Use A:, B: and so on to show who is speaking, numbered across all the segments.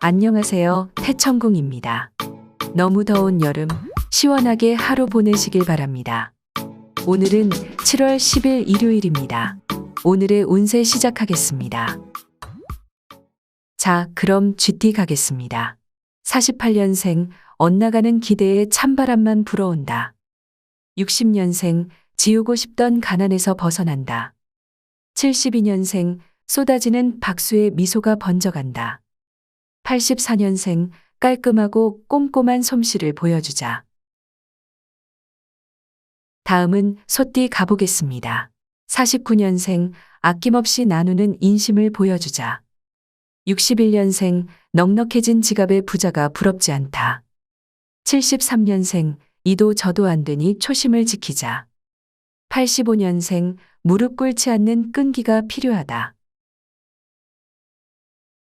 A: 안녕하세요. 태천궁입니다. 너무 더운 여름 시원하게 하루 보내시길 바랍니다. 오늘은 7월 10일 일요일입니다. 오늘의 운세 시작하겠습니다. 자, 그럼 GT 가겠습니다. 48년생 엇나가는 기대에 찬바람만 불어온다. 60년생 지우고 싶던 가난에서 벗어난다. 72년생 쏟아지는 박수의 미소가 번져간다. 84년생 깔끔하고 꼼꼼한 솜씨를 보여주자. 다음은 소띠 가보겠습니다. 49년생 아낌없이 나누는 인심을 보여주자. 61년생 넉넉해진 지갑의 부자가 부럽지 않다. 73년생 이도 저도 안 되니 초심을 지키자. 85년생 무릎 꿇지 않는 끈기가 필요하다.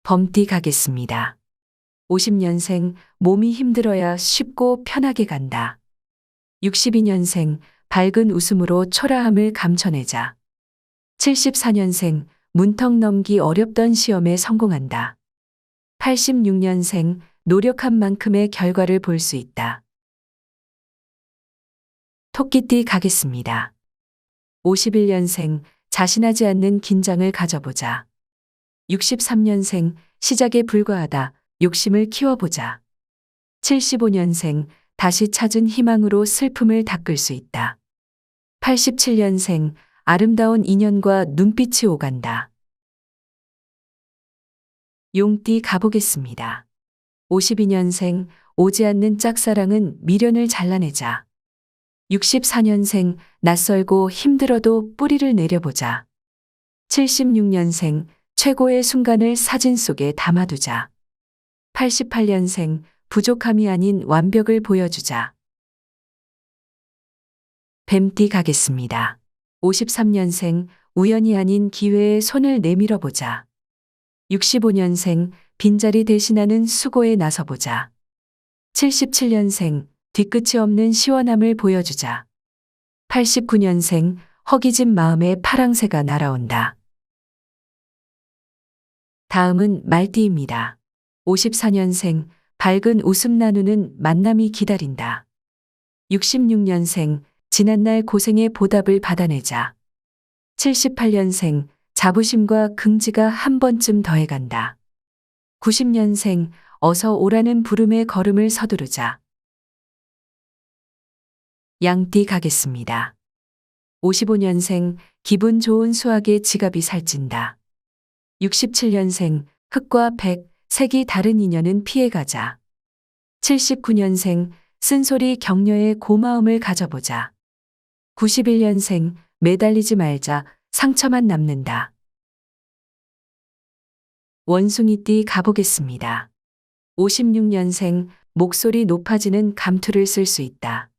A: 범띠 가겠습니다. 50년생 몸이 힘들어야 쉽고 편하게 간다. 62년생 밝은 웃음으로 초라함을 감춰내자. 74년생 문턱 넘기 어렵던 시험에 성공한다. 86년생 노력한 만큼의 결과를 볼 수 있다. 토끼띠 가겠습니다. 51년생 자신하지 않는 긴장을 가져보자. 63년생 시작에 불과하다 욕심을 키워보자. 75년생 다시 찾은 희망으로 슬픔을 닦을 수 있다. 87년생 아름다운 인연과 눈빛이 오간다. 용띠 가보겠습니다. 52년생 오지 않는 짝사랑은 미련을 잘라내자. 64년생 낯설고 힘들어도 뿌리를 내려보자. 76년생 최고의 순간을 사진 속에 담아두자. 88년생 부족함이 아닌 완벽을 보여주자. 뱀띠 가겠습니다. 53년생 우연이 아닌 기회에 손을 내밀어 보자. 65년생 빈자리 대신하는 수고에 나서보자. 77년생 뒤끝이 없는 시원함을 보여주자. 89년생 허기진 마음에 파랑새가 날아온다. 다음은 말띠입니다. 54년생 밝은 웃음 나누는 만남이 기다린다. 66년생 지난날 고생의 보답을 받아내자. 78년생 자부심과 긍지가 한 번쯤 더해간다. 90년생 어서 오라는 부름의 걸음을 서두르자. 양띠 가겠습니다. 55년생 기분 좋은 수학에 지갑이 살찐다. 67년생 흑과 백, 색이 다른 인연은 피해가자. 79년생 쓴소리 격려에 고마움을 가져보자. 91년생 매달리지 말자 상처만 남는다. 원숭이띠 가보겠습니다. 56년생 목소리 높아지는 감투를 쓸 수 있다.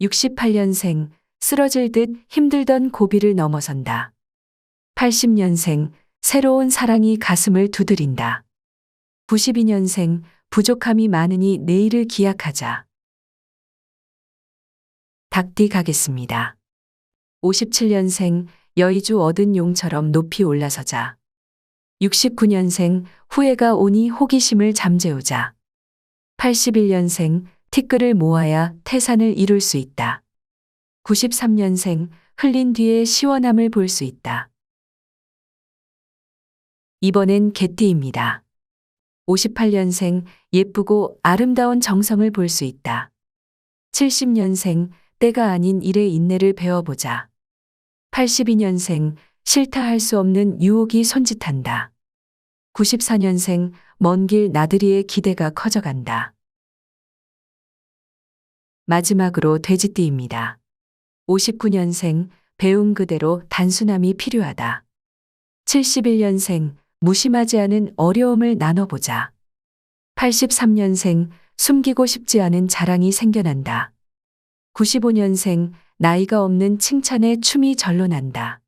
A: 68년생 쓰러질 듯 힘들던 고비를 넘어선다. 80년생 새로운 사랑이 가슴을 두드린다. 92년생 부족함이 많으니 내일을 기약하자. 닭띠 가겠습니다. 57년생 여의주 얻은 용처럼 높이 올라서자. 69년생 후회가 오니 호기심을 잠재우자. 81년생 티끌을 모아야 태산을 이룰 수 있다. 93년생 흘린 뒤에 시원함을 볼 수 있다. 이번엔 개띠입니다. 58년생 예쁘고 아름다운 정성을 볼 수 있다. 70년생 때가 아닌 일의 인내를 배워보자. 82년생 싫다 할 수 없는 유혹이 손짓한다. 94년생 먼 길 나들이의 기대가 커져간다. 마지막으로 돼지띠입니다. 59년생 배운 그대로 단순함이 필요하다. 71년생 무심하지 않은 어려움을 나눠보자. 83년생 숨기고 싶지 않은 자랑이 생겨난다. 95년생 나이가 없는 칭찬에 춤이 절로 난다.